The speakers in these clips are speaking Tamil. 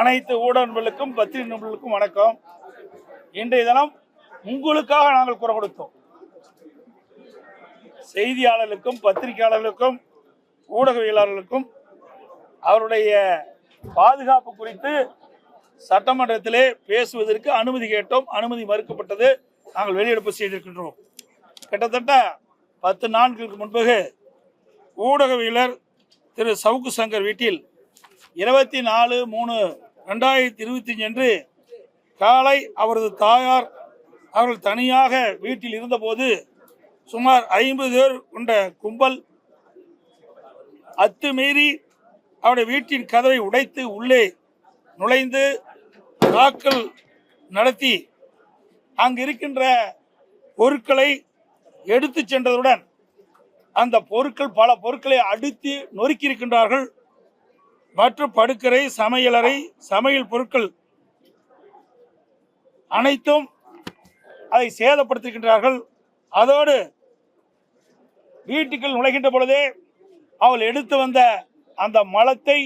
அனைத்து ஊடகங்களுக்கும் பத்திரிகை நிபுணர்களுக்கும் வணக்கம். இன்றைய தினம் உங்களுக்காக நாங்கள் குரல் கொடுத்தோம். செய்தியாளர்களுக்கும் பத்திரிகையாளர்களுக்கும் ஊடகவியலாளர்களுக்கும் அவருடைய பாதுகாப்பு குறித்து சட்டமன்றத்திலே பேசுவதற்கு அனுமதி கேட்டோம். அனுமதி மறுக்கப்பட்டது. நாங்கள் வெளியெடுப்பு செய்திருக்கின்றோம். கிட்டத்தட்ட பத்து நாட்களுக்கு முன்பு ஊடகவியலர் திரு சவுக்கு சங்கர் வீட்டில் இருபத்தி நாலு மூணு ரெண்டாயிரத்தி இருபத்தி அன்று காலை அவரது தாயார் அவர்கள் தனியாக வீட்டில் இருந்தபோது சுமார் ஐம்பது பேர் கொண்ட கும்பல் அத்துமீறி அவருடைய வீட்டின் கதவை உடைத்து உள்ளே நுழைந்து தாக்கல் நடத்தி அங்கு இருக்கின்ற பொருட்களை எடுத்து சென்றதுடன் அந்த பொருட்கள் பல பொருட்களை அடித்து நொறுக்கி இருக்கின்றார்கள் மற்றும் படுக்கரை சமையலறை சமையல் பொருட்கள் அனைத்தும் அதை சேதப்படுத்துகின்றார்கள். அதோடு வீட்டுக்குள் நுழைகின்ற பொழுதே அவள் எடுத்து வந்த அந்த மலத்தை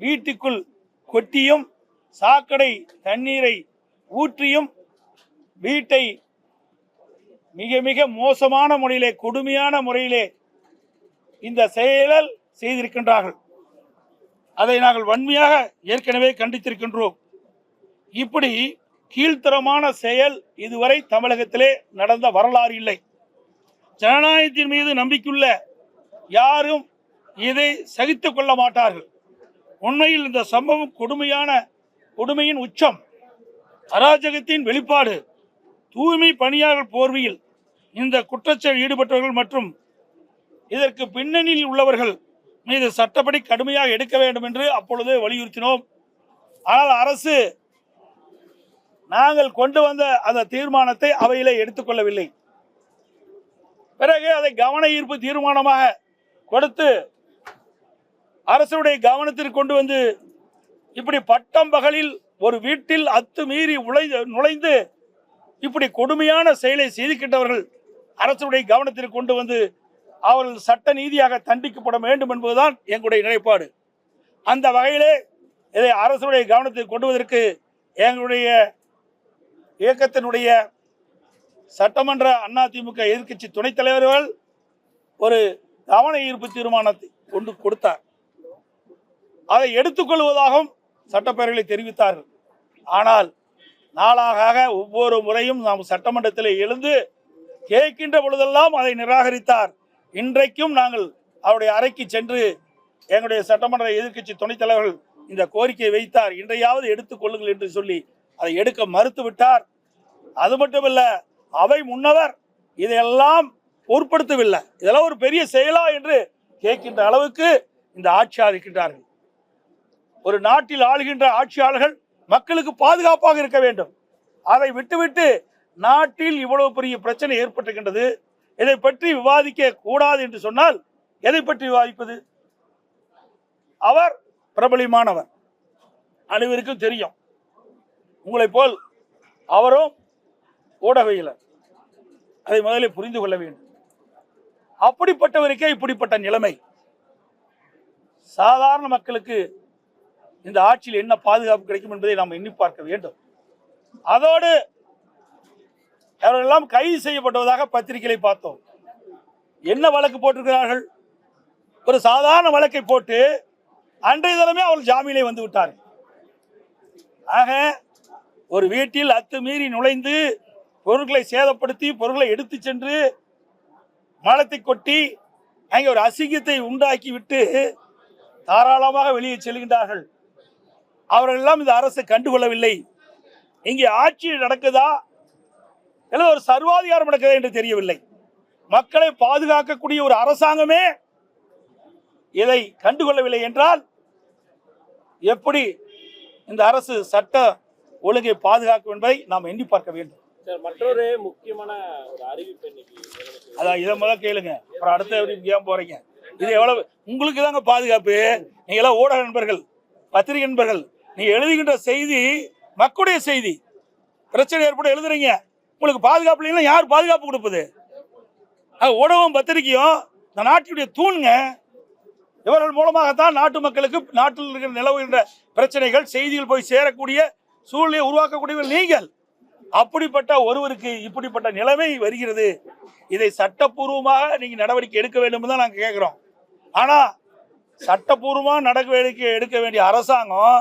வீட்டுக்குள் கொட்டியும் சாக்கடை தண்ணீரை ஊற்றியும் வீட்டை மிக மிக மோசமான முறையிலே கொடுமையான முறையிலே இந்த செயலல் செய்திருக்கின்றார்கள். அதை நாங்கள் வன்மையாக ஏற்கனவே கண்டித்திருக்கின்றோம். இப்படி கீழ்த்தரமான செயல் இதுவரை தமிழகத்திலே நடந்த வரலாறு இல்லை. ஜனநாயகத்தின் மீது நம்பிக்கையுள்ள யாரும் இதை சகித்து கொள்ள மாட்டார்கள். உண்மையில் இந்த சம்பவம் கொடுமையான கொடுமையின் உச்சம். அராஜகத்தின் வெளிப்பாடு தூய்மை பணியாளர் போர்வையில் இந்த குற்றச்செயல் ஈடுபட்டவர்கள் மற்றும் இதற்கு பின்னணியில் உள்ளவர்கள் மீது சட்டப்படி கடுமையாக எடுக்க வேண்டும் என்று அப்பொழுது வலியுறுத்தினோம். ஆனால் அரசு நாங்கள் கொண்டு வந்த அந்த தீர்மானத்தை அவையிலே எடுத்துக்கொள்ளவில்லை பிறகு அதை கவன ஈர்ப்பு தீர்மானமாக கொடுத்து அரசுடைய கவனத்திற்கு கொண்டு வந்து இப்படி பட்டம் பகலில் ஒரு வீட்டில் அத்துமீறி உழைந்து நுழைந்து இப்படி கொடுமையான செயலை செய்திருக்கின்றவர்கள் அரசுடைய கவனத்திற்கு கொண்டு வந்து அவர்கள் சட்ட நீதியாக தண்டிக்கப்பட வேண்டும் என்பதுதான் எங்களுடைய நிலைப்பாடு. அந்த வகையிலே இதை அரசுடைய கவனத்தை கொண்டுவதற்கு எங்களுடைய இயக்கத்தினுடைய சட்டமன்ற அதிமுக எதிர்க்கட்சி துணைத் தலைவர்கள் ஒரு கவன ஈர்ப்பு தீர்மானத்தை கொண்டு கொடுத்தார். அதை எடுத்துக்கொள்வதாகவும் சட்டப்பேரவையில் தெரிவித்தார்கள். ஆனால் நாளாக ஒவ்வொரு முறையும் நாம் சட்டமன்றத்தில் எழுந்து கேட்கின்ற பொழுதெல்லாம் அதை நிராகரித்தார். இன்றைக்கும் நாங்கள் அவருடைய அறைக்கு சென்று எங்களுடைய சட்டமன்ற எதிர்க்கட்சி துணைத் தலைவர்கள் இந்த கோரிக்கையை வைத்தார். இன்றையாவது எடுத்துக் கொள்ளுங்கள் என்று சொல்லி அதை எடுக்க மறுத்து விட்டார். அது மட்டுமல்ல அவை முன்னவர் இதையெல்லாம் பொருட்படுத்தவில்லை. இதெல்லாம் ஒரு பெரிய செயலா என்று கேட்கின்ற அளவுக்கு இந்த ஆட்சியாளர் இருக்கின்றார்கள் ஒரு நாட்டில் ஆளுகின்ற ஆட்சியாளர்கள் மக்களுக்கு பாதுகாப்பாக இருக்க வேண்டும். அதை விட்டுவிட்டு நாட்டில் இவ்வளவு பெரிய பிரச்சனை ஏற்பட்டிருக்கின்றது. இதை பற்றி விவாதிக்க கூடாது என்று சொன்னால் எதை பற்றி விவாதிப்பது? அவர் பிரபலியமானவர் அனைவருக்கும் தெரியும். உங்களை போல் அவரும் ஊடகவியலர். அதை முதலில் புரிந்து கொள்ள வேண்டும். அப்படிப்பட்டவருக்கே இப்படிப்பட்ட நிலைமை. சாதாரண மக்களுக்கு இந்த ஆட்சியில் என்ன பாதுகாப்பு கிடைக்கும் என்பதை நாம் எண்ணி பார்க்க வேண்டும். அதோடு அவர்களெல்லாம் கைது செய்யப்பட்டதாக பத்திரிகைகளை பார்த்தோம். என்ன வழக்கு போட்டிருக்கிறார்கள்? ஒரு சாதாரண வழக்கை போட்டு அன்றைய தினமே அவர்கள் ஜாமீனை வந்து விட்டார்கள் ஆக ஒரு வீட்டில் அத்துமீறி நுழைந்து பொருட்களை சேதப்படுத்தி பொருட்களை எடுத்து சென்று மலத்தை கொட்டி அங்கே ஒரு அசிங்கத்தை உண்டாக்கி விட்டு தாராளமாக வெளியே செல்கின்றார்கள். அவர்கள் எல்லாம் இந்த அரசு கண்டுகொள்ளவில்லை. இங்கே ஆட்சி நடக்குதா? அல்லது ஒரு சர்வாதிகாரம் நடக்குதா என்று தெரியவில்லை. மக்களை பாதுகாக்கக்கூடிய ஒரு அரசாங்கமே இதை கண்டுகொள்ளவில்லை என்றால் எப்படி இந்த அரசு சட்ட ஒழுங்கை பாதுகாக்கும் என்பதை நாம் எண்ணி பார்க்க வேண்டும். மற்றொரு முக்கியமான ஒரு அறிவிப்பு அதான் இதை முதல்ல கேளுங்க. அப்புறம் அடுத்த அறிவிப்பு ஏன் போறீங்க? இது எவ்வளவு உங்களுக்கு தாங்க பாதுகாப்பு. நீங்க எல்லாம் ஊடக நண்பர்கள் பத்திரிகை நண்பர்கள். நீங்க எழுதுகின்ற செய்தி மக்களுடைய செய்தி. பிரச்சனை ஏற்பட எழுதுறீங்க. உங்களுக்கு பாதுகாப்பு இல்லைன்னா யார் பாதுகாப்பு கொடுப்பது? உணவும் பத்திரிகையும் இந்த நாட்டினுடைய தூண்ங்க. இவர்கள் மூலமாகத்தான் நாட்டு மக்களுக்கு நாட்டில் இருக்கிற நிலவுகின்ற பிரச்சனைகள் செய்திகள் போய் சேரக்கூடிய சூழ்நிலையை உருவாக்கக்கூடியவர் நீங்கள். அப்படிப்பட்ட ஒருவருக்கு இப்படிப்பட்ட நிலைமை வருகிறது. இதை சட்டப்பூர்வமாக நீங்கள் நடவடிக்கை எடுக்க வேண்டும் தான் நாங்கள் கேட்குறோம் ஆனால் சட்டப்பூர்வமாக நடவடிக்கை எடுக்க வேண்டிய அரசாங்கம்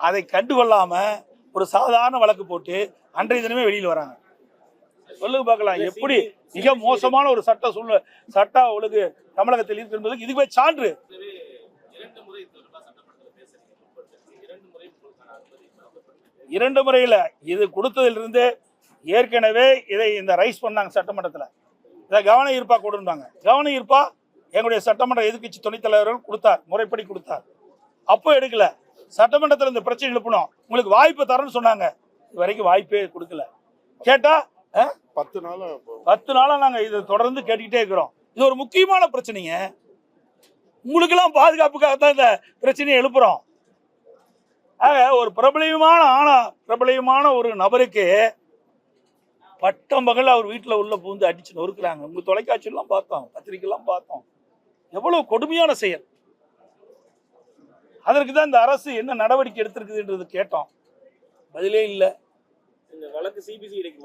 அதை கண்டுகொள்ளாமல் ஒரு சாதாரண வழக்கு போட்டு அன்றைய தினமே வெளியில் வராங்க. சொல்லுங்க பார்க்கலாம் எப்படி மிக மோசமான ஒரு சட்ட சூழ்நிலை சட்ட ஒழுங்கு தமிழகத்தில் இருக்கு என்பதுக்கு இதுவே சான்று. இரண்டு முறையில் இது கொடுத்ததிலிருந்து ஏற்கனவே இதை இந்த ரைஸ் பண்ணாங்க சட்டமன்றத்தில். இதை கவன ஈர்ப்பா கொடுத்தாங்க கவன ஈர்ப்பா எங்களுடைய சட்டமன்ற எதிர்க்கட்சி துணைத் தலைவர்கள் கொடுத்தார் முறைப்படி கொடுத்தார். அப்போ எடுக்கல. சட்டமன்றத்தில் இந்த பிரச்சனை எழுப்பணும். உங்களுக்கு வாய்ப்பு தரேன்னு சொன்னாங்க. இது வரைக்கும் வாய்ப்பே கொடுக்கல. கேட்டா பத்து நாளா பத்து நாளா நாங்க இதை தொடர்ந்து கேட்டுக்கிட்டே இருக்கிறோம். இது ஒரு முக்கியமான பிரச்சனைங்க. உங்களுக்கெல்லாம் பாதுகாப்புக்காக தான் இந்த பிரச்சனையை எழுப்புறோம். ஆக ஒரு பிரபலியமான ஆனா பிரபலியமான ஒரு நபருக்கு பட்டம் பகல் அவர் வீட்டில் உள்ள பூந்து அடிச்சு நொறுக்குறாங்க. உங்க தொலைக்காட்சியெல்லாம் பார்த்தோம் பத்திரிக்கைலாம் பார்த்தோம். எவ்வளவு கொடுமையான செயல். அதற்கு தான் இந்த அரசு என்ன நடவடிக்கை எடுத்திருக்குதுன்றது கேட்டோம். பதிலே இல்லை. இந்த வழக்கு சிபிசிஐடிக்கு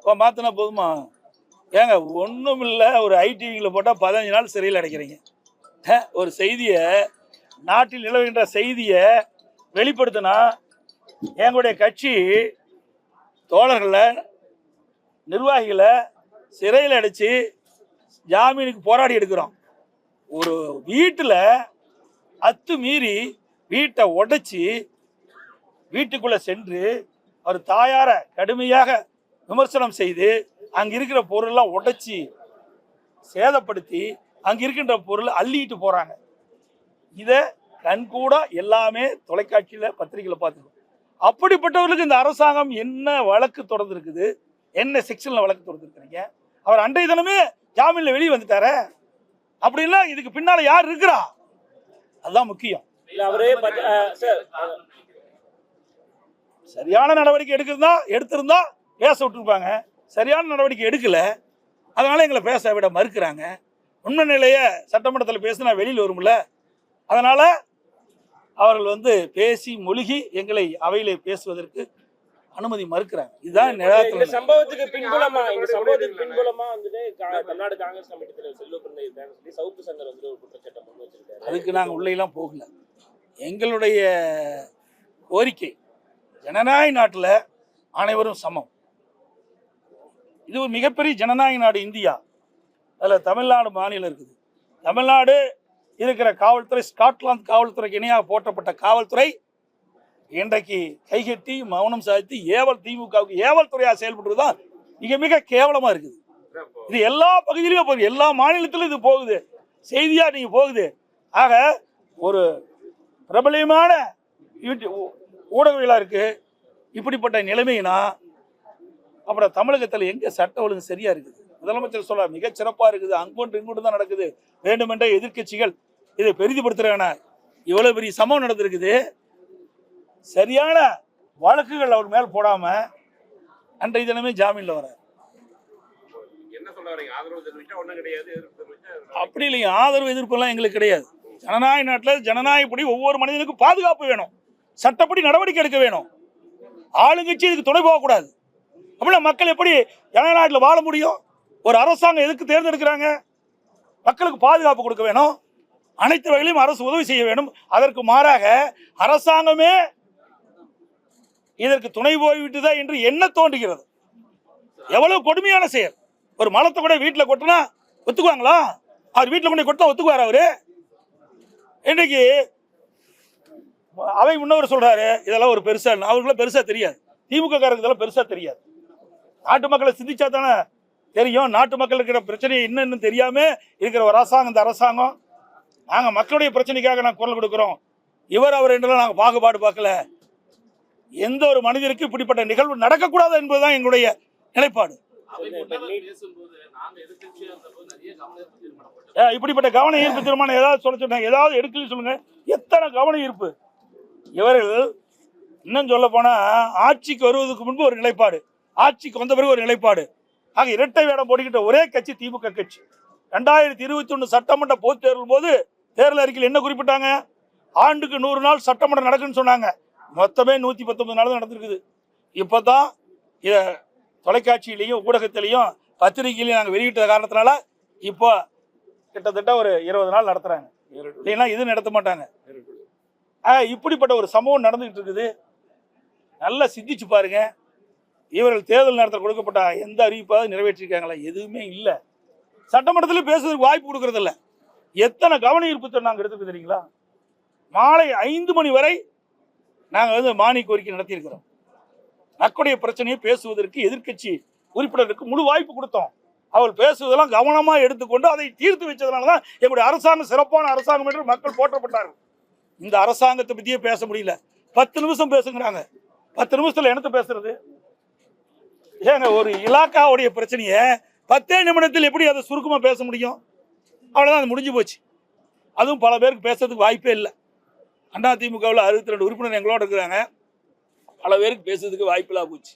இப்போ மாற்றினா போதுமா? ஏங்க ஒன்றும் இல்லை. ஒரு ஐடிவியில் போட்டால் பதினஞ்சு நாள் சிறையில் அடைக்கிறீங்க. ஒரு செய்தியை நாட்டில் நிலவுகின்ற செய்தியை வெளிப்படுத்தினா எங்களுடைய கட்சி தோழர்களை நிர்வாகிகளை சிறையில் அடைச்சு ஜாமீனுக்கு போராடி எடுக்கிறோம். ஒரு வீட்டில் அத்து மீறி வீட்டை உடைச்சி வீட்டுக்குள்ளே சென்று அவர் தாயாரை கடுமையாக விமர்சனம் செய்து அங்கே இருக்கிற பொருளெல்லாம் உடைச்சி சேதப்படுத்தி அங்கே இருக்கின்ற பொருளை அள்ளிட்டு போகிறாங்க இதை கண்கூட எல்லாமே தொலைக்காட்சியில் பத்திரிகையில் பார்த்துக்கணும். அப்படிப்பட்டவர்களுக்கு இந்த அரசாங்கம் என்ன வழக்கு தொடர்ந்துருக்குது? என்ன செக்ஷனில் வழக்கு தொடர்ந்துருக்குறீங்க? அவர் அன்றைய தினமே ஜாமீனில் வெளியே வந்துட்டார. அப்படின்னா இதுக்கு பின்னால் யார் இருக்கிறா? அதுதான் முக்கியம். சரியான நடவடிக்கை எடுக்கிறதா எடுத்திருந்தா பேச விட்டுருப்பாங்க. சரியான நடவடிக்கை எடுக்கல. அதனால எங்களை பேச விட மறுக்கிறாங்க. உண்மை நிலையை சட்டமன்றத்தில் பேசினா வெளியில் வரும்ல. அதனால அவர்கள் வந்து பேசி மொழிகி எங்களை அவையிலே பேசுவதற்கு அனுமதி மறுக்கிறாங்க. இதுதான் இந்த சம்பவத்துக்கு பின்புலமா இந்த சம்பவத்துக்கு பின்புலமா வந்துட்டு தமிழ்நாடு காங்கிரஸ் கமிட்டி தலைவர் செல்வ சொல்லி சவுக்கு சங்கர் வந்து ஒரு குற்றச்சாட்டை அதுக்கு நாங்கள் உள்ளேலாம் போகல. எங்களுடைய கோரிக்கை ஜனநாயக நாட்டில் அனைவரும் சமம். இது ஒரு மிகப்பெரிய ஜனநாயக நாடு இந்தியா. அதில் தமிழ்நாடு மாநிலம் இருக்குது. தமிழ்நாடு இருக்கிற காவல்துறை ஸ்காட்லாந்து காவல்துறைக்கு இணையாக போற்றப்பட்ட காவல்துறை இன்றைக்கு கைகட்டி மௌனம் சாதித்து ஏவல் திமுகவுக்கு ஏவல் துறையாக செயல்படுறது தான் மிக மிக கேவலமாக இருக்குது. இது எல்லா பகுதியிலையும் போகுது. எல்லா மாநிலத்திலும் இது போகுது. செய்தியாக நீங்கள் போகுது. ஆக ஒரு பிரபலியமான யூடியூப் ஊ- ஊடகவியலா இருக்கு. இப்படிப்பட்ட நிலைமைனா அப்புறம் தமிழகத்தில் எங்க சட்ட ஒழுங்கு சரியா இருக்குது? முதலமைச்சர் சொல்ல மிகச் சிறப்பா இருக்குது. அங்கொன்று இங்கொன்று தான் நடக்குது. வேண்டுமென்ற எதிர்க்கட்சிகள் இதை பெரிதுபடுத்துறாங்க. இவ்வளவு பெரிய சம்பவம் நடந்திருக்குது. சரியான வழக்குகள் அவர் மேல் போடாம அன்றைய தினமே ஜாமீன்ல வர அப்படி இல்லைங்க. ஆதரவு எதிர்ப்பெல்லாம் எங்களுக்கு கிடையாது. ஜனநாயக நாட்டில் ஜனநாயகப்படி ஒவ்வொரு மனிதனுக்கும் பாதுகாப்பு வேணும். சட்டப்படி நடவடிக்கை எடுக்க வேணும். ஆளுங்கட்சி இதுக்கு துணை போகக்கூடாது. அப்படின்னா மக்கள் எப்படி ஜனநாயக நாட்டில் வாழ முடியும்? ஒரு அரசாங்கம் எதுக்கு தேர்ந்தெடுக்கிறாங்க? மக்களுக்கு பாதுகாப்பு கொடுக்க வேணும். அனைத்து வகையிலும் அரசு உதவி செய்ய வேண்டும் அதற்கு மாறாக அரசாங்கமே இதற்கு துணை போய்விட்டுதா என்று என்ன தோன்றுகிறது? எவ்வளவு கொடுமையான செயல். ஒரு மலத்தை கூட வீட்டில் கொட்டினா ஒத்துக்குவாங்களா? அவர் வீட்டில் கொண்டு கொடுத்தா ஒத்துக்குவார் அவரு? இன்னைக்கு அவை முன்னவர் சொல்றாரு இதெல்லாம் ஒரு பெருசா இல்லை. அவருக்குலாம் பெருசா தெரியாது. திமுக காரங்க இதெல்லாம் பெருசா தெரியாது. நாட்டு மக்களை சிந்திச்சா தானே தெரியும். நாட்டு மக்கள் இருக்கிற பிரச்சனையை என்னன்னு தெரியாம இருக்கிற ஒரு அரசாங்கம் இந்த அரசாங்கம். நாங்க மக்களுடைய பிரச்சனைக்காக நாங்கள் குரல் கொடுக்குறோம். இவர் அவர் என்றெல்லாம் நாங்கள் பாகுபாடு பார்க்கல. எந்த ஒரு மனிதருக்கு இப்படிப்பட்ட நிகழ்வு நடக்கக்கூடாது என்பதுதான் எங்களுடைய நிலைப்பாடு. இப்படிப்பட்ட கவன ஈர்ப்பு தீர்மானம் ஏதாவது சொல்ல சொன்னாங்க? ஏதாவது எடுக்கலன்னு சொல்லுங்க. எத்தனை கவன ஈர்ப்பு? இவர்கள் இன்னும் சொல்ல போனா ஆட்சிக்கு வருவதற்கு முன்பு ஒரு நிலைப்பாடு. ஆட்சிக்கு வந்த பிறகு ஒரு நிலைப்பாடு. ஆக இரட்டை வேடம் போட்டுக்கிட்ட ஒரே கட்சி திமுக கட்சி. ரெண்டாயிரத்தி இருபத்தி ஒன்று சட்டமன்ற பொதுத் தேர்தல் போது தேர்தல் அறிக்கையில் என்ன குறிப்பிட்டாங்க? ஆண்டுக்கு நூறு நாள் சட்டமன்றம் நடக்குன்னு சொன்னாங்க. மொத்தமே நூற்றி பத்தொன்பது நாள் தான் நடந்திருக்குது. இப்போ தான் இதை தொலைக்காட்சியிலையும் ஊடகத்திலையும் பத்திரிகையிலையும் நாங்கள் வெளியிட்ட காரணத்தினால இப்போ கிட்டத்தட்ட ஒரு இருபது நாள் நடத்துகிறாங்க இல்லைன்னா இது நடத்த மாட்டாங்க. ஆ, இப்படிப்பட்ட ஒரு சம்பவம் நடந்துகிட்டு இருக்குது. நல்லா சிந்திச்சு பாருங்க. இவர்கள் தேர்தல் நேரத்தில் கொடுக்கப்பட்ட எந்த அறிவிப்பாவது நிறைவேற்றிருக்காங்களா? எதுவுமே இல்லை. சட்டமன்றத்தில் பேசுறதுக்கு வாய்ப்பு கொடுக்கறதில்ல. எத்தனை கவன ஈர்ப்பு நாங்கள் எடுத்துருக்கு தெரியுங்களா? மாலை ஐந்து மணி வரை நாங்கள் வந்து மானிய கோரிக்கை நடத்தியிருக்கிறோம். மக்களுடைய பிரச்சனையை பேசுவதற்கு எதிர்க்கட்சி உறுப்பினருக்கு முழு வாய்ப்பு கொடுத்தோம். அவள் பேசுவதெல்லாம் கவனமாக எடுத்துக்கொண்டு அதை தீர்த்து வச்சதுனால தான் எங்களுடைய அரசாங்கம் சிறப்பான அரசாங்கம் என்று மக்கள் போற்றப்பட்டார்கள். இந்த அரசாங்கத்தை பற்றியே பேச முடியல. பத்து நிமிஷம் பேசுங்கிறாங்க. பத்து நிமிஷத்தில் என்னத்தை பேசுறது? ஏங்க ஒரு இலாக்காவுடைய பிரச்சனையை பத்தே நிமிடத்தில் எப்படி அதை சுருக்கமாக பேச முடியும்? அவ்வளோதான் அது முடிஞ்சு போச்சு. அதுவும் பல பேருக்கு பேசுறதுக்கு வாய்ப்பே இல்லை. அண்ணா திமுகவில் அறுபத்தி ரெண்டு உறுப்பினர் எங்களோட இருக்கிறாங்க. பல பேருக்கு பேசுறதுக்கு வாய்ப்பில்லா போச்சு.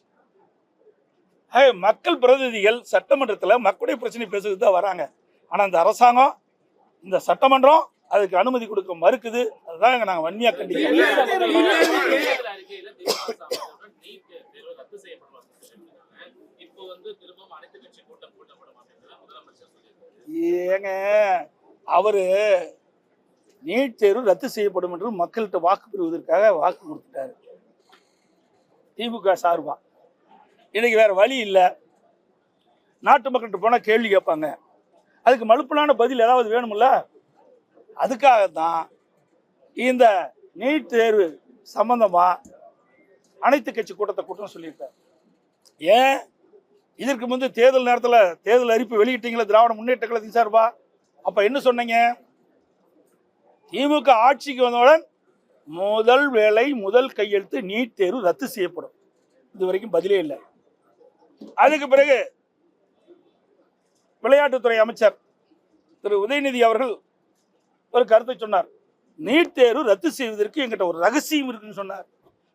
மக்கள் பிரதிநிதிகள் சட்டமன்றத்தில் மக்களுடைய பிரச்சனை பேசுறதுக்கு தான் வராங்க. ஆனால் இந்த அரசாங்கம் இந்த சட்டமன்றம் அதுக்கு அனுமதி கொடுக்க மறுக்குது. அதுதான் நாங்கள் வன்மையாக கண்டிக்கிறோம். ஏங்க அவரு நீட் தேர்வு ரத்து செய்யப்படும் என்று மக்கள்கிட்ட வாக்கு பெறுவதற்காக வாக்கு கொடுத்துட்டாரு. திமுக சார்பா? இன்றைக்கி வேறு வழி இல்லை. நாட்டு மக்கள்கிட்ட போனால் கேள்வி கேட்பாங்க. அதுக்கு மலுப்பலான பதில் ஏதாவது வேணுமில்ல அதுக்காக தான் இந்த நீட் தேர்வு சம்பந்தமாக அனைத்து கட்சி கூட்டத்தை கூட்டம் சொல்லியிருக்காரு. ஏன்? இதற்கு முந்தைய தேர்தல் நேரத்தில் தேர்தல் அறிப்பு வெளியிட்டீங்களா திராவிட முன்னேற்ற கழகத்தின் சார்பா? அப்போ என்ன சொன்னீங்க? திமுக ஆட்சிக்கு வந்தவுடன் முதல் வேலை முதல் கையெழுத்து நீட் தேர்வு ரத்து செய்யப்படும். இது வரைக்கும் பதிலே இல்லை. அதுக்கு பிறகு விளையாட்டுத்துறை அமைச்சர் திரு உதயநிதி அவர்கள் ஒரு கருத்தை சொன்னார். நீட் தேர்வு ரத்து செய்வதற்கு எங்கிட்ட ஒரு ரகசியம் இருக்குன்னு சொன்னார்.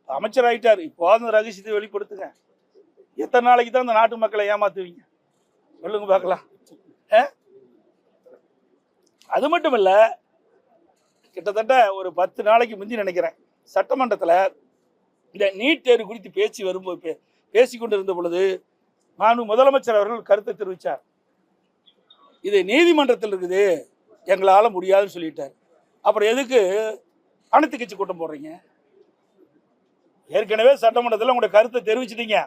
அமைச்சர் ஆகிட்டார் இப்போ அந்த ரகசியத்தை வெளிப்படுத்துங்க. எத்தனை நாளைக்கு தான் இந்த நாட்டு மக்களை ஏமாத்துவீங்க? சொல்லுங்க பார்க்கலாம். ஆ? அது மட்டும் இல்லை கிட்டத்தட்ட ஒரு பத்து நாளைக்கு முந்தி நினைக்கிறேன். சட்டமன்றத்தில் இந்த நீட் தேர்வு குறித்து பேச்சு வரும்போது பே பேசி கொண்டிருந்த பொழுது நான் முதலமைச்சர் அவர்கள் கருத்தை தெரிவித்தார் இது நீதிமன்றத்தில் இருக்குது எங்களால் முடியாதுன்னு சொல்லிட்டார். அப்புறம் எதுக்கு அனைத்து கட்சி கூட்டம் போடுறீங்க? ஏற்கனவே சட்டமன்றத்தில் உங்களுடைய கருத்தை தெரிவிச்சிட்டீங்க.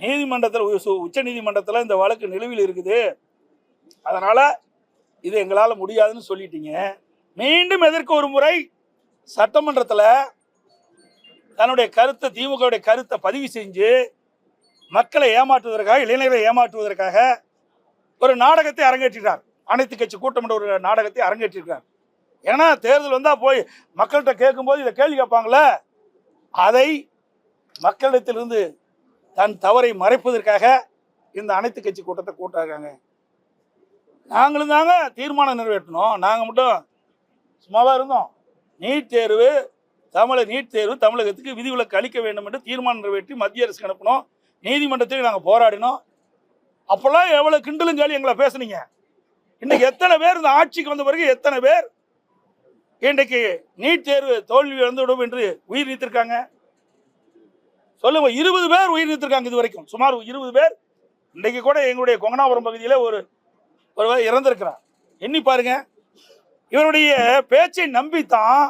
நீதிமன்றத்தில் உச்ச நீதிமன்றத்தில் இந்த வழக்கு நிலுவையில் இருக்குது. அதனால் இது எங்களால் முடியாதுன்னு சொல்லிட்டீங்க. மீண்டும் எதற்கு ஒரு முறை சட்டமன்றத்தில் தன்னுடைய கருத்தை திமுகவுடைய கருத்தை பதிவு செஞ்சு மக்களை ஏமாற்றுவதற்காக இளைஞர்களை ஏமாற்றுவதற்காக ஒரு நாடகத்தை அரங்கேற்றினார் அனைத்து கட்சி கூட்டம் என்ற ஒரு நாடகத்தை அரங்கேற்றிருக்கிறார். ஏன்னா தேர்தல் வந்தால் போய் மக்கள்கிட்ட கேட்கும்போது இதை கேள்வி கேட்பாங்களே அதை மக்களிடத்திலிருந்து தன் தவறை மறைப்பதற்காக இந்த அனைத்து கட்சி கூட்டத்தை கூட்டாங்க நாங்களும் தாங்க தீர்மானம் நிறைவேற்றணும். நாங்கள் மட்டும் சும்மாவாக இருந்தோம். நீட் தேர்வு தமிழக நீட் தேர்வு தமிழகத்துக்கு விதிவிலக்கு அளிக்க வேண்டும் என்று தீர்மானம் நிறைவேற்றி மத்திய அரசுக்கு அனுப்பினோம். நீதிமன்றத்தில் நாங்கள் போராடினோம். அப்போல்லாம் எவ்வளோ கிண்டலும் கேள்வி எங்களை பேசுனீங்க. இன்றைக்கி எத்தனை பேர் இந்த ஆட்சிக்கு வந்த பிறகு எத்தனை பேர் இன்றைக்கு நீட் தேர்வு தோல்வி இழந்துவிடும் என்று உயிர் நீத்திருக்காங்க? சொல்லுங்க இருபது பேர் உயிர் நீத்திருக்காங்க இது வரைக்கும். சுமார் இருபது பேர் இன்றைக்கு கூட எங்களுடைய கொங்கனாபுரம் பகுதியில் ஒரு ஒரு இறந்திருக்கிறார். எண்ணி பாருங்க. இவருடைய பேச்சை நம்பித்தான்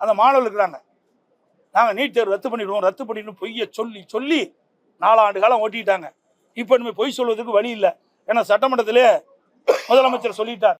அந்த மாணவர்கள் இருக்கிறாங்க. நாங்கள் நீட் தேர்வு ரத்து பண்ணிடுவோம் ரத்து பண்ணிடுவோம் பொய்யை சொல்லி சொல்லி நாலாண்டு காலம் ஓட்டிட்டாங்க. இப்போ நம்ம பொய் சொல்வதற்கு வழி இல்லை. ஏன்னா சட்டமன்றத்திலே முதலமைச்சர் சொல்லிட்டார்.